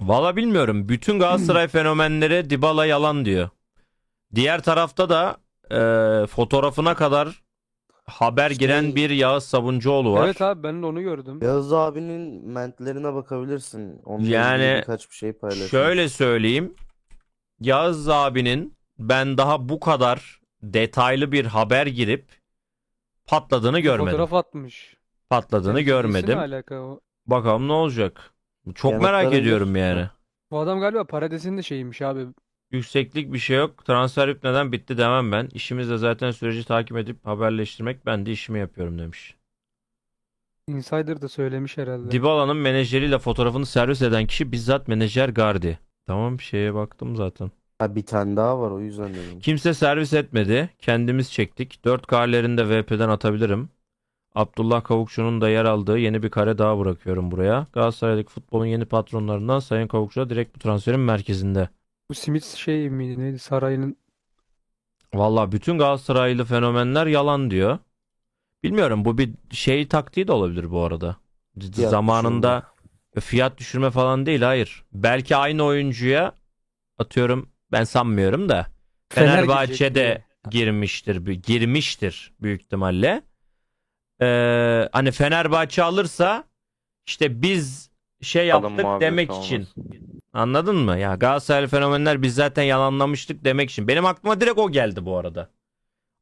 Valla bilmiyorum. Bütün Galatasaray fenomenleri Dybala yalan diyor. Diğer tarafta da e, fotoğrafına kadar haber İşte- giren bir Yağız Sabuncuoğlu var. Evet abi ben de onu gördüm. Yağız abinin mentlerine bakabilirsin. Onunla Yani birkaç bir şey paylaşmış. Şöyle söyleyeyim. Yağız abinin ben daha bu kadar detaylı bir haber girip patladığını görmedim. Fotoğraf atmış. Patladığını Senin görmedim. Ne alaka o? Bakalım ne olacak. Çok merak gir. ediyorum yani. Bu adam galiba Parades'in de şeyiymiş abi. Yükseklik bir şey yok. Transfer neden bitti demem ben. İşimiz de zaten süreci takip edip haberleştirmek. Ben de işimi yapıyorum demiş. Insider da söylemiş herhalde. Dybala'nın menajeriyle fotoğrafını servis eden kişi bizzat menajer Gardi. Tamam şeye baktım zaten. Ha bir tane daha var o yüzden dedim. Kimse servis etmedi. Kendimiz çektik. 4 karelerini de VP'den atabilirim. Abdullah Kavukçu'nun da yer aldığı yeni bir kare daha bırakıyorum buraya. Galatasaray'daki futbolun yeni patronlarından Sayın Kavukçu da direkt bu transferin merkezinde. Bu simit şey miydi neydi sarayının Valla bütün Galatasaraylı fenomenler yalan diyor. Bilmiyorum bu bir şey taktiği de olabilir bu arada. Fiyat Zamanında fiyat düşürme falan değil hayır. Belki aynı oyuncuya atıyorum ben sanmıyorum da Fener Fenerbahçe'de girmiştir girmiştir büyük ihtimalle. Ee, hani Fenerbahçe alırsa işte biz şey yaptık demek olmaz. için. Anladın mı? Ya Galatasaraylı fenomenler biz zaten yalanlamıştık demek için. Benim aklıma direkt o geldi bu arada.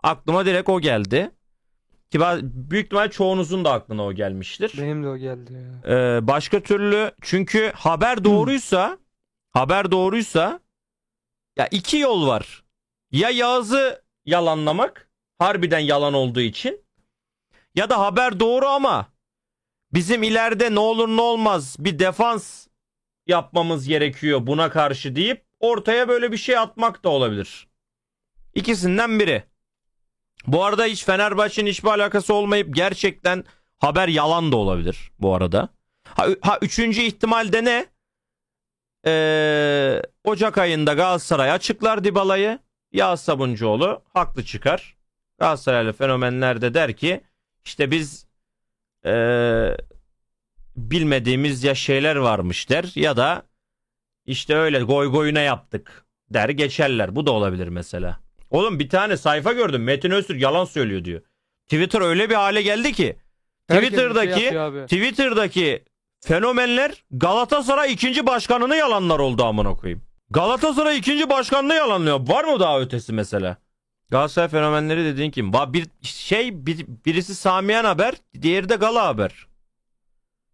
Aklıma direkt o geldi. Ki ben- büyük ihtimal çoğunuzun da aklına o gelmiştir. benim de o geldi ya. Ee, başka türlü çünkü haber doğruysa haber doğruysa ya iki yol var. Ya Yağız'ı yalanlamak harbiden yalan olduğu için ya da haber doğru ama bizim ileride ne olur ne olmaz bir defans yapmamız gerekiyor buna karşı deyip ortaya böyle bir şey atmak da olabilir. İkisinden biri. Bu arada hiç Fenerbahçe'nin hiçbir alakası olmayıp gerçekten haber yalan da olabilir bu arada. Ha, ha üçüncü ihtimalde ne? Ee, Ocak ayında Galatasaray açıklar Dybala'yı. Yağız Sabuncuoğlu haklı çıkar. Galatasaraylı fenomenler de der ki işte biz ee, bilmediğimiz ya şeyler varmış der ya da işte öyle goy goyuna yaptık der geçerler. Bu da olabilir mesela. Oğlum bir tane sayfa gördüm. Metin Öztürk yalan söylüyor diyor. Twitter öyle bir hale geldi ki Herkes şey Twitter'daki abi. Twitter'daki fenomenler Galatasaray ikinci başkanını yalanlar oldu amına koyayım. Galatasaray ikinci başkanını yalanlıyor. Var mı daha ötesi mesela? Galatasaray fenomenleri dediğin kim? Va- Bir şey bir, birisi Samiyen Haber, diğeri de Gala Haber.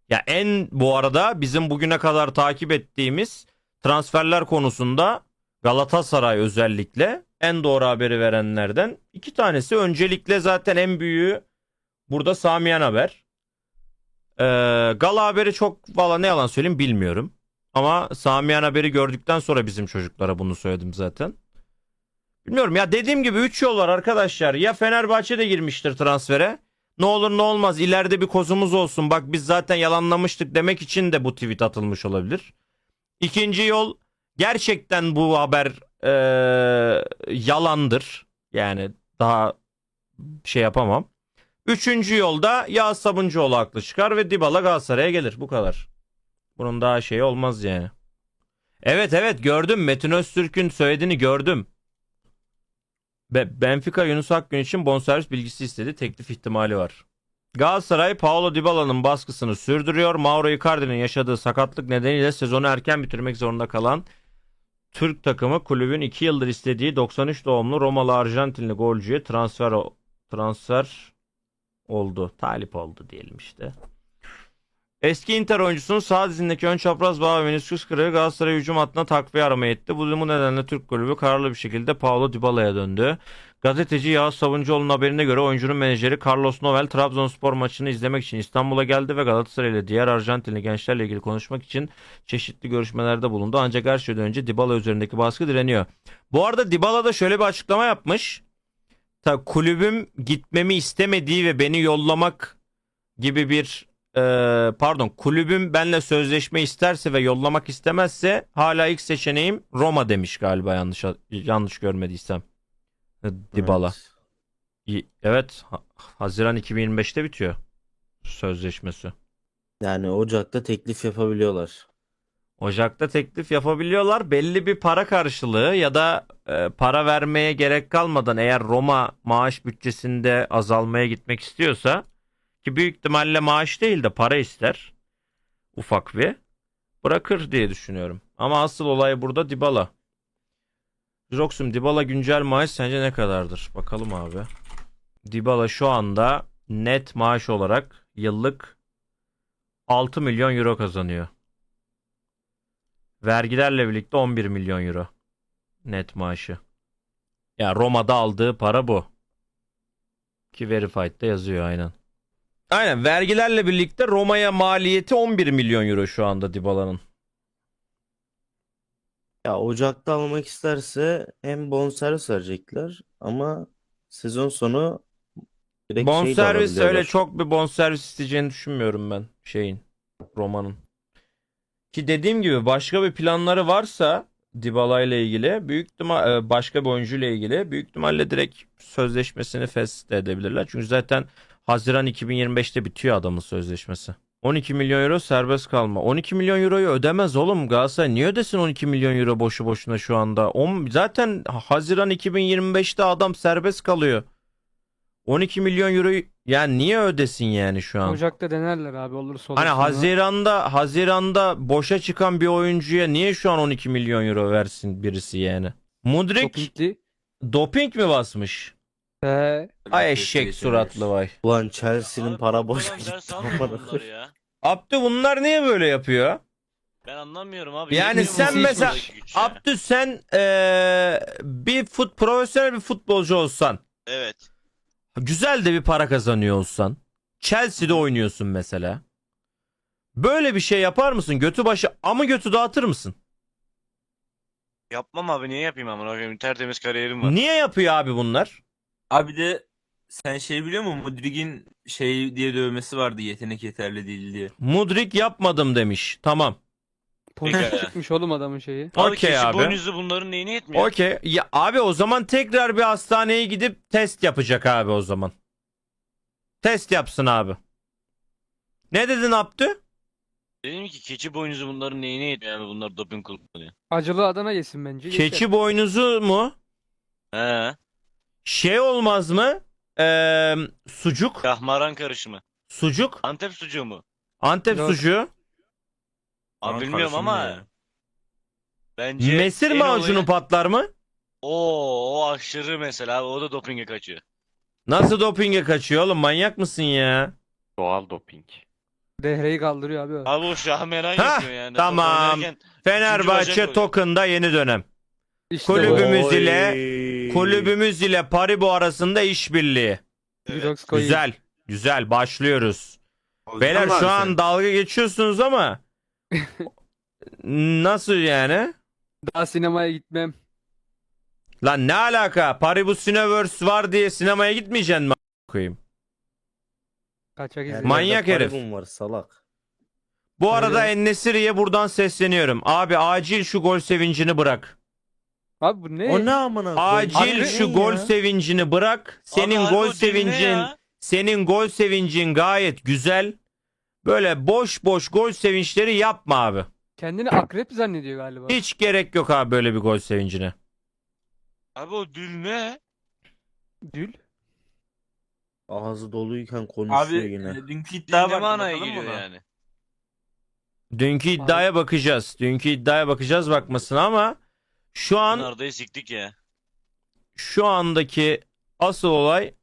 Ya en bu arada bizim bugüne kadar takip ettiğimiz transferler konusunda Galatasaray özellikle en doğru haberi verenlerden iki tanesi. Öncelikle zaten en büyüğü burada Samiyen Haber. Ee, Gala haberi çok valla ne yalan söyleyeyim bilmiyorum. Ama Samiyen haberi gördükten sonra bizim çocuklara bunu söyledim zaten. Bilmiyorum ya dediğim gibi 3 yol var arkadaşlar. Ya Fenerbahçe de girmiştir transfere. Ne olur ne olmaz ileride bir kozumuz olsun. Bak biz zaten yalanlamıştık demek için de bu tweet atılmış olabilir. İkinci yol gerçekten bu haber eee, yalandır. Yani daha şey yapamam. Üçüncü yolda Yağız Sabuncuoğlu haklı çıkar ve Dybala Galatasaray'a gelir. Bu kadar. Bunun daha şeyi olmaz yani. Evet evet gördüm. Metin Öztürk'ün söylediğini gördüm. Be- Benfica Yunus Akgün için bonservis bilgisi istedi. Teklif ihtimali var. Galatasaray Paulo Dybala'nın baskısını sürdürüyor. Mauro Icardi'nin yaşadığı sakatlık nedeniyle sezonu erken bitirmek zorunda kalan Türk takımı kulübün 2 yıldır istediği 93 doğumlu Romalı Arjantinli golcüye transfer transfer oldu. Talip oldu diyelim işte. Eski Inter oyuncusunun sağ dizindeki ön çapraz bağ ve menisküs kırığı Galatasaray hücum hattına takviye aramaya etti. Bu durumu nedenle Türk kulübü kararlı bir şekilde Paulo Dybala'ya döndü. Gazeteci Yağız Savuncuoğlu'nun haberine göre oyuncunun menajeri Carlos Novel Trabzonspor maçını izlemek için İstanbul'a geldi ve Galatasaray ile diğer Arjantinli gençlerle ilgili konuşmak için çeşitli görüşmelerde bulundu. Ancak her şeyden önce Dybala üzerindeki baskı direniyor. Bu arada Dybala da şöyle bir açıklama yapmış. Ta, kulübüm gitmemi istemediği ve beni yollamak gibi bir e, pardon kulübüm benle sözleşme isterse ve yollamak istemezse hala ilk seçeneğim Roma demiş galiba yanlış yanlış görmediysem. Dybala. Evet. Evet. Ha- Haziran 2025'te bitiyor sözleşmesi. Yani Ocak'ta teklif yapabiliyorlar. Ocak'ta teklif yapabiliyorlar. Belli bir para karşılığı ya da e, para vermeye gerek kalmadan eğer Roma maaş bütçesinde azalmaya gitmek istiyorsa ki büyük ihtimalle maaş değil de para ister. Ufak bir. Bırakır diye düşünüyorum. Ama asıl olay burada Dybala. Jirox'um Dybala güncel maaş sence ne kadardır? Bakalım abi. Dybala şu anda net maaş olarak yıllık 6 milyon euro kazanıyor. Vergilerle birlikte 11 milyon euro net maaşı. Ya Roma'da aldığı para bu. Ki Verified'de yazıyor aynen. Aynen vergilerle birlikte Roma'ya maliyeti 11 milyon euro şu anda Dybala'nın. Ya Ocak'ta almak isterse hem bonservis verecekler ama sezon sonu direkt şey de Bonservis öyle alabiliyorlar. çok bir bonservis isteyeceğini düşünmüyorum ben şeyin Roma'nın. Ki dediğim gibi başka bir planları varsa Dybala ile ilgili büyük ihtimal e, başka bir oyuncu ile ilgili büyük ihtimalle direkt sözleşmesini fest edebilirler. Çünkü zaten Haziran 2025'te bitiyor adamın sözleşmesi. 12 milyon euro serbest kalma. 12 milyon euroyu ödemez oğlum Galatasaray. Niye ödesin 12 milyon euro boşu boşuna şu anda? On, zaten Haziran 2025'te adam serbest kalıyor. 12 milyon euroyu yani niye ödesin yani şu an? Ocak'ta denerler abi olursa olur. Hani. Haziran'da Haziran'da boşa çıkan bir oyuncuya niye şu an 12 milyon euro versin birisi yani? Mudrik doping mi basmış? He. Ay eşek suratlı vay. Ulan Chelsea'nin para bu boş adam ders gitti. bunları ya. Abdü bunlar niye böyle yapıyor? Ben anlamıyorum abi. Yani Yetmiyor sen mu mesela buradaki güç ya? Abdü sen eee, bir fut profesyonel bir futbolcu olsan, Evet. güzel de bir para kazanıyor olsan, Chelsea'de oynuyorsun mesela. Böyle bir şey yapar mısın? Götü başı ama götü dağıtır mısın? Yapmam abi niye yapayım amına koyayım? Tertemiz kariyerim var. Niye yapıyor abi bunlar? Abi de sen şey biliyor musun? Mudrik'in şey diye dövmesi vardı yetenek yeterli değil diye. Mudrik yapmadım demiş. Tamam. Peki. çıkmış oğlum adamın şeyi. Abi Okey keçi abi. boynuzlu bunların neyine yetmiyor? Okey. Ya abi o zaman tekrar bir hastaneye gidip test yapacak abi o zaman. Test yapsın abi. Ne dedin Abdü? Dedim ki keçi boynuzu bunların neyine yetmiyor abi bunlar doping kullanıyor. Acılı Adana yesin bence. yeter. Keçi boynuzu mu? He. Şey olmaz mı? Ee, sucuk. Kahmaran karışımı. Sucuk. Antep sucuğu mu? Antep Yok. sucuğu. Abi bilmiyorum ama ya. bence Mesir en macunu olayı- patlar mı? Oo, o aşırı mesela abi, o da dopinge kaçıyor. Nasıl dopinge kaçıyor oğlum? Manyak mısın ya? Doğal doping. Dehreyi kaldırıyor abi. o. Abi o şahmeran Hah, yapıyor yani. tamam. Oynarken Fenerbahçe bacak oluyor. Token'da yeni dönem. İşte bu. Kulübümüz Oy. ile- Kulübümüz ile Paribu arasında işbirliği. Evet. Güzel. Güzel başlıyoruz. Beyler Alacağım şu an sen. dalga geçiyorsunuz ama nasıl yani? Daha sinemaya gitmem. Lan ne alaka? Paribu Cineverse var diye sinemaya gitmeyeceksin mi? a- koyayım? Kaçak izledim. Manyak herif. var salak. Bu arada. Ennesiri'ye buradan sesleniyorum. Abi acil şu gol sevincini bırak. Abi bu ne? O ne amına koyayım? Acil Abi şu ne gol ya? sevincini bırak. Senin Abi harbi gol o dil ne sevincin ya? senin gol sevincin gayet güzel. Böyle boş boş gol sevinçleri yapma abi. Kendini akrep zannediyor galiba. Hiç gerek yok abi böyle bir gol sevincine. Abi o dül ne? Dül. Ağzı doluyken konuşuyor Abi yine. e, dünkü Dil iddia manaya bakalım geliyor ona. yani? Dünkü iddiaya bakacağız. Dünkü iddiaya bakacağız bakmasın ama şu an Arda'yı siktik ya. şu andaki asıl olay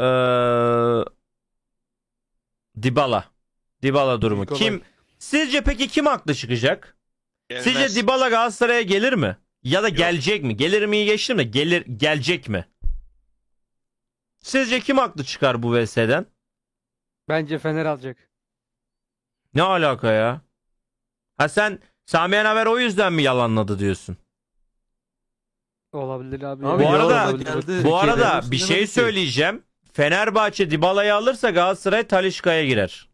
eee Dybala. Dybala durumu. Büyük Kim sizce peki kim haklı çıkacak? Sizce Gelmez. Dybala Galatasaray'a gelir mi? Ya da gelecek mi? Gelir mi geçtim de gelir gelecek mi? Sizce kim haklı çıkar bu VS'den? Bence Fener alacak. Ne alaka ya? Ha sen Sami Haber o yüzden mi yalanladı diyorsun? Olabilir abi. Abi Bu arada- olabilir. geldi. Bu arada bir şey söyleyeceğim. Fenerbahçe Dybala'yı alırsa Galatasaray Talişka'ya girer.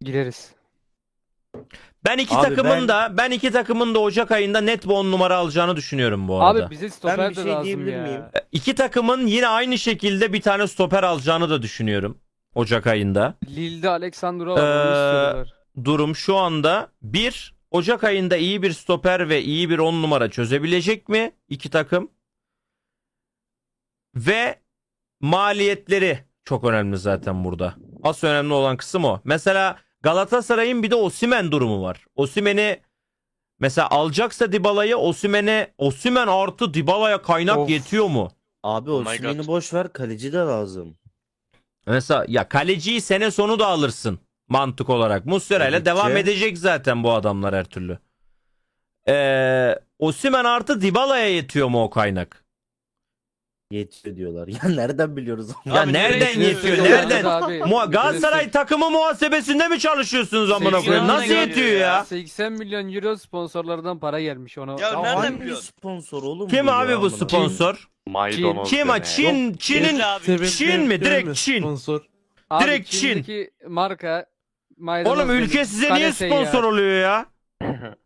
Gireriz. Ben iki Abi takımın ben- da ben iki takımın da Ocak ayında net bir 10 numara alacağını düşünüyorum bu arada. Abi bize stoper bir de şey lazım diyebilir ya. miyim? İki takımın yine aynı şekilde bir tane stoper alacağını da düşünüyorum Ocak ayında. Lille'de Alexandro var. onu Ee, istiyorlar. Durum şu anda bir Ocak ayında iyi bir stoper ve iyi bir 10 numara çözebilecek mi iki takım? Ve maliyetleri çok önemli zaten burada. Asıl önemli olan kısım o. Mesela Galatasaray'ın bir de Osimen durumu var. Osimen'i mesela alacaksa Dybala'yı Osimen'e Osimen artı Dybala'ya kaynak Of. yetiyor mu? Abi Oh my God. boş ver kaleci de lazım. Mesela ya kaleciyi sene sonu da alırsın mantık olarak. Muslera ile devam edecek zaten bu adamlar her türlü. Ee, Osimhen artı Dybala'ya yetiyor mu o kaynak? Yetiyor diyorlar. Ya nereden biliyoruz onu? Ya Abi nereden nereye yetiyor? yetiyor? Nereden? Abi, Mu- Galatasaray takımı muhasebesinde mi çalışıyorsunuz amına koyayım? Nasıl yetiyor ya? ya. 80 milyon euro sponsorlardan para gelmiş ona. Ya Ya nereden hangi biliyorsun? sponsor oğlum Kim bu abi ya bu amına? sponsor? Maydanoz Kim ha? Çin, Çin'in. Çin mi? Direkt Çin. Sponsor. Direkt Çin. Çin'deki marka maydanoz Oğlum ülke size niye sponsor ya. oluyor ya?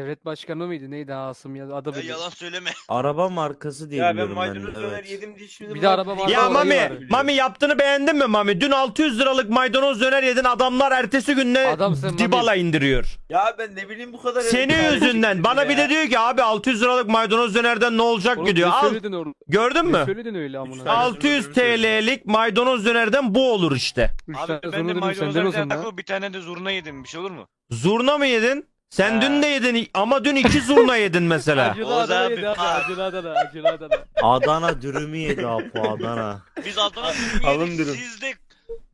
Devlet başkanı mıydı? Neydi Asım ya? Adı Ya yalan söyleme. Araba markası diye Ya ben biliyorum ben. maydanoz döner evet. yedim diye şimdi Bir de araba var. Ya Mami. Mami yaptığını beğendin mi Mami? Dün 600 liralık maydanoz döner yedin adamlar ertesi günde Adamsın Mami. Dybala indiriyor. Ya ben ne bileyim bu kadar. Senin yüzünden. Bana ya. bir de diyor ki abi 600 liralık maydanoz dönerden ne olacak Oğlum ki diyor. ne Al söyledin oğlum? gördün Ne mü? söyledin öyle amına? tane 600 sonra dönüp TL'lik maydanoz dönerden bu olur işte. Üç Abi tane ben sonra de dedim maydanozdan senden o zaman. bir tane de zurna yedim. Bir şey olur mu? Zurna mı yedin? Sen He. dün de yedin ama dün iki zurna yedin mesela. Acılı Oğuz Adana abi, yedi abi. Acılı Adana. Acılı Adana. Adana dürümü yedi Apo Adana. Biz Adana dürümü Alın yedik. dürüm. Siz de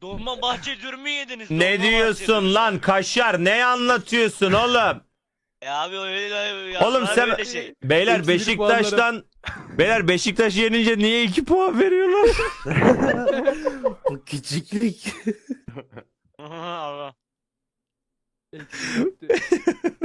dolma bahçe dürümü yediniz. Ne diyorsun dürümü. lan kaşar? Ne anlatıyorsun oğlum? Ya abi öyle ya. Oğlum var sen öyle şey. beyler bir Beşiktaş'tan beyler Beşiktaş yenince niye 2 puan veriyorlar? Bu küçüklük. Allah.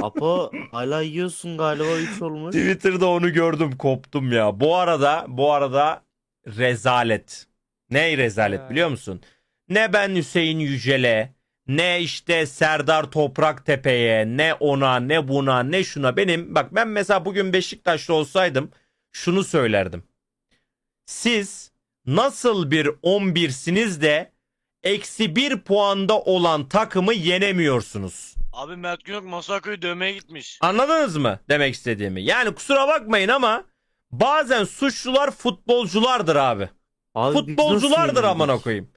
Apo hala yiyorsun galiba 3 olmuş. Twitter'da onu gördüm koptum ya. Bu arada bu arada rezalet. Ne rezalet Ya. biliyor musun? Ne ben Hüseyin Yücel'e ne işte Serdar Topraktepe'ye ne ona ne buna ne şuna benim bak ben mesela bugün Beşiktaşlı olsaydım şunu söylerdim. Siz nasıl bir 11'siniz de eksi bir puanda olan takımı yenemiyorsunuz. Abi Mert Günok Masako'yu dövmeye gitmiş. Anladınız mı demek istediğimi? Yani kusura bakmayın ama bazen suçlular futbolculardır abi. Abi Futbolculardır amına koyayım.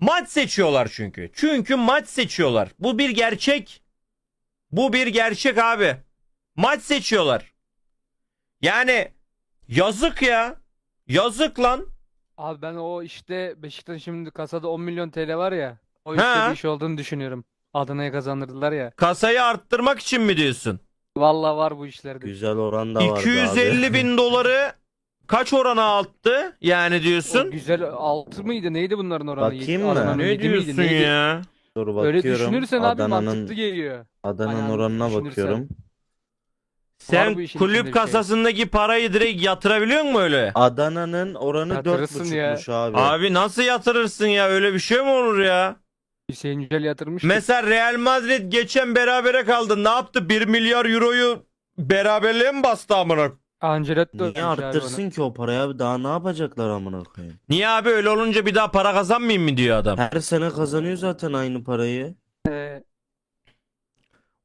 Maç seçiyorlar çünkü. Çünkü maç seçiyorlar. Bu bir gerçek. Bu bir gerçek abi. Maç seçiyorlar. Yani yazık ya. Yazık lan. Abi ben o işte Beşiktaş'ın şimdi kasada 10 milyon TL var ya. O işte bir iş olduğunu düşünüyorum. Adana'ya kazandırdılar ya. Kasayı arttırmak için mi diyorsun? Vallahi var bu işlerde. Güzel oran da vardı 250 abi. bin doları kaç orana attı? Yani O diyorsun. güzel altı mıydı? Neydi bunların oranı? Bakayım Yedi- mı? Adana'nın Ne yedi miydi? diyorsun Neydi? ya? Dur Öyle bakıyorum. düşünürsen abi Adana'nın mantıklı geliyor. Adana'nın Aynen, oranına düşünürsen. bakıyorum. Sen bu işin içinde kulüp şey. kasasındaki parayı direkt yatırabiliyor musun öyle? Adana'nın oranı Yatırırsın ya. 4.5'muş abi. Abi nasıl yatırırsın ya? Öyle bir şey mi olur ya? Hüseyin Yücel yatırmış. ki. Mesela Real Madrid geçen berabere kaldı. Ne yaptı? 1 milyar euroyu beraberliğe mi bastı amına? Niye Ancelotti ödemiş abi onu. arttırsın ki o parayı abi? Daha ne yapacaklar amına koyayım? Niye abi öyle olunca bir daha para kazanmayayım mı diyor adam. Her sene kazanıyor zaten aynı parayı. Ee,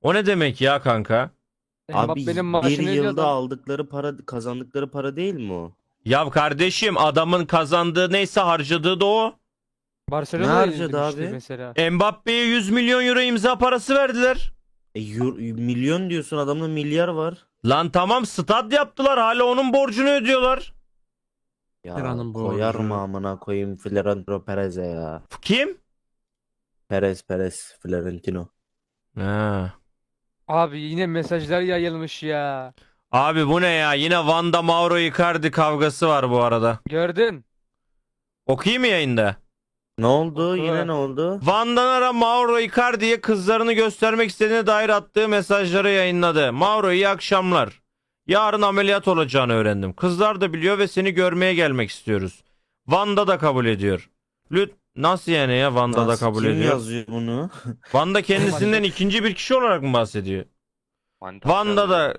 O ne demek ya kanka? Abi Mbappe'nin bir maaşını ödüyor yılda adam. aldıkları para kazandıkları para değil mi o? Ya kardeşim adamın kazandığı neyse harcadığı da o. Barcelona'ya Ne harcadı abi? mesela. Mbappe'ye 100 milyon euro imza parası verdiler. E, euro- milyon diyorsun adamda milyar var. Lan tamam stad yaptılar hala onun borcunu ödüyorlar. Ya bu koyar mı amına koyayım Florentino Perez'e ya. Kim? Perez Perez Florentino. Ha. Abi yine mesajlar yayılmış ya. Abi bu ne ya? Yine Vanda Mauro Icardi kavgası var bu arada. Gördün. Okuyayım mı yayında? Ne oldu? Yine ne oldu? Van Danara Mauro Icardi'ye kızlarını göstermek istediğine dair attığı mesajları yayınladı. Mauro iyi akşamlar. Yarın ameliyat olacağını öğrendim. Kızlar da biliyor ve seni görmeye gelmek istiyoruz. Vanda da kabul ediyor. Lüt nasıl yani ya Vanda da Nasıl, kabul kim ediyor? yazıyor bunu? Vanda kendisinden ikinci bir kişi olarak mı bahsediyor? Van'da da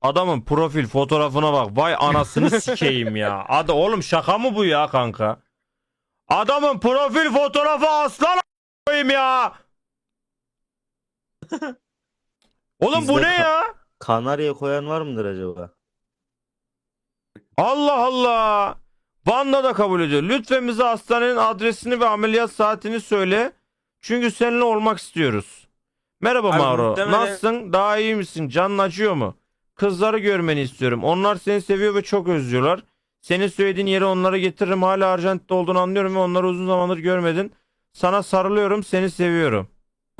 adamın profil fotoğrafına bak. Vay anasını sikeyim ya. Adı oğlum şaka mı bu ya kanka? Adamın profil fotoğrafı aslan koyayım ya. Oğlum bu Bizde ne ka- ya? Kanarya koyan var mıdır acaba? Allah Allah. Vanda da kabul ediyor. Lütfen bize hastanenin adresini ve ameliyat saatini söyle. Çünkü seninle olmak istiyoruz. Merhaba Abi Mauro. muhtemelen- Nasılsın? Daha iyi misin? Canın acıyor mu? Kızları görmeni istiyorum. Onlar seni seviyor ve çok özlüyorlar. Senin söylediğin yere onları getiririm. Hala Arjantin'de olduğunu anlıyorum ve onları uzun zamandır görmedin. Sana sarılıyorum. Seni seviyorum.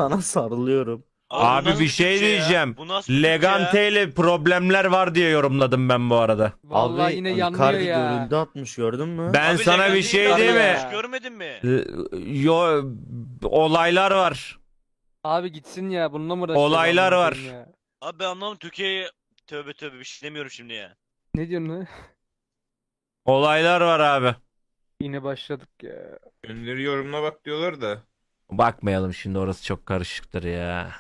Sana sarılıyorum. Abi nasıl bir şey diyeceğim. Legante ile problemler var diye yorumladım ben bu arada. Vallahi Abi yine Icardi yanlıyor ya. görüldü atmış gördün mü? Ben Abi sana bir şey Icardi diyeyim mi? ya. Görmedin mi? Yo olaylar var. Abi gitsin ya bununla mı uğraşacağız Olaylar var. ya? Abi ben anlamadım Türkiye'ye tövbe tövbe bir şey demiyorum şimdi ya. Ne diyorsun lan? Olaylar var abi. Yine başladık ya. Gönderi yorumuna bak diyorlar da. Bakmayalım şimdi orası çok karışıktır ya.